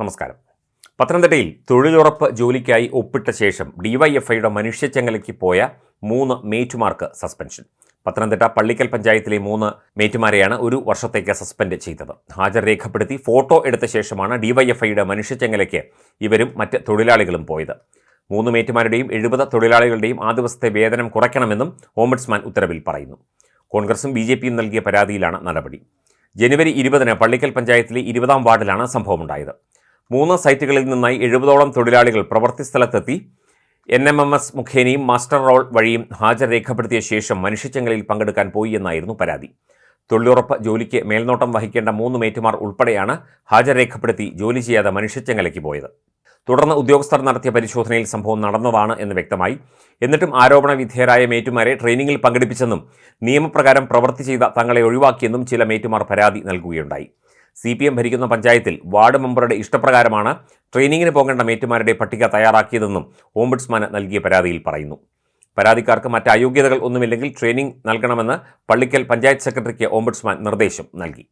നമസ്കാരം. പത്തനംതിട്ടയിൽ തൊഴിലുറപ്പ് ജോലിക്കായി ഒപ്പിട്ട ശേഷം ഡിവൈഎഫ്ഐയുടെ മനുഷ്യച്ചെങ്ങലയ്ക്ക് പോയ മൂന്ന് മേറ്റുമാർക്ക് സസ്പെൻഷൻ. പത്തനംതിട്ട പള്ളിക്കൽ പഞ്ചായത്തിലെ മൂന്ന് മേറ്റുമാരെയാണ് ഒരു വർഷത്തേക്ക് സസ്പെൻഡ് ചെയ്തത്. ഹാജർ രേഖപ്പെടുത്തി ഫോട്ടോ എടുത്ത ശേഷമാണ് ഡിവൈഎഫ്ഐയുടെ മനുഷ്യച്ചെങ്ങലയ്ക്ക് ഇവരും മറ്റ് തൊഴിലാളികളും പോയത്. മൂന്ന് മേറ്റുമാരുടെയും എഴുപത് തൊഴിലാളികളുടെയും ആ ദിവസത്തെ വേതനം കുറയ്ക്കണമെന്നും ഓംബഡ്സ്മാൻ ഉത്തരവിൽ പറയുന്നു. കോൺഗ്രസും ബി ജെ പിയും നൽകിയ പരാതിയിലാണ് നടപടി. ജനുവരി ഇരുപതിന് പള്ളിക്കൽ പഞ്ചായത്തിലെ ഇരുപതാം വാർഡിലാണ് സംഭവമുണ്ടായത്. മൂന്ന് സൈറ്റുകളിൽ നിന്നായി എഴുപതോളം തൊഴിലാളികൾ പ്രവൃത്തി സ്ഥലത്തെത്തി. എൻ എം എം എസ് മുഖേനയും മാസ്റ്റർ റോൾ വഴിയും ഹാജർ രേഖപ്പെടുത്തിയ ശേഷം മനുഷ്യച്ചെങ്ങലിൽ പങ്കെടുക്കാൻ പോയി എന്നായിരുന്നു പരാതി. തൊഴിലുറപ്പ് ജോലിക്ക് മേൽനോട്ടം വഹിക്കേണ്ട മൂന്ന് മേറ്റുമാർ ഉൾപ്പെടെയാണ് ഹാജർ രേഖപ്പെടുത്തി ജോലി ചെയ്യാതെ മനുഷ്യച്ചങ്ങലയ്ക്ക് പോയത്. തുടർന്ന് ഉദ്യോഗസ്ഥർ നടത്തിയ പരിശോധനയിൽ സംഭവം നടന്നതാണ് എന്ന് വ്യക്തമായി. എന്നിട്ടും ആരോപണ വിധേയരായ മേറ്റുമാരെ ട്രെയിനിങ്ങിൽ പങ്കെടുപ്പിച്ചെന്നും നിയമപ്രകാരം പ്രവൃത്തി ചെയ്ത തങ്ങളെ ഒഴിവാക്കിയെന്നും ചില മേറ്റുമാർ പരാതി നൽകുകയുണ്ടായി. സി പി എം ഭരിക്കുന്ന പഞ്ചായത്തിൽ വാർഡ് മെമ്പറുടെ ഇഷ്ടപ്രകാരമാണ് ട്രെയിനിങ്ങിന് പോകേണ്ട മേറ്റുമാരുടെ പട്ടിക തയ്യാറാക്കിയതെന്നും ഓംബുഡ്സ്മാന് നൽകിയ പരാതിയിൽ പറയുന്നു. പരാതിക്കാർക്ക് മറ്റ് അയോഗ്യതകൾ ഒന്നുമില്ലെങ്കിൽ ട്രെയിനിങ് നൽകണമെന്ന് പള്ളിക്കൽ പഞ്ചായത്ത് സെക്രട്ടറിക്ക് ഓംബുഡ്സ്മാൻ നിർദ്ദേശം നൽകി.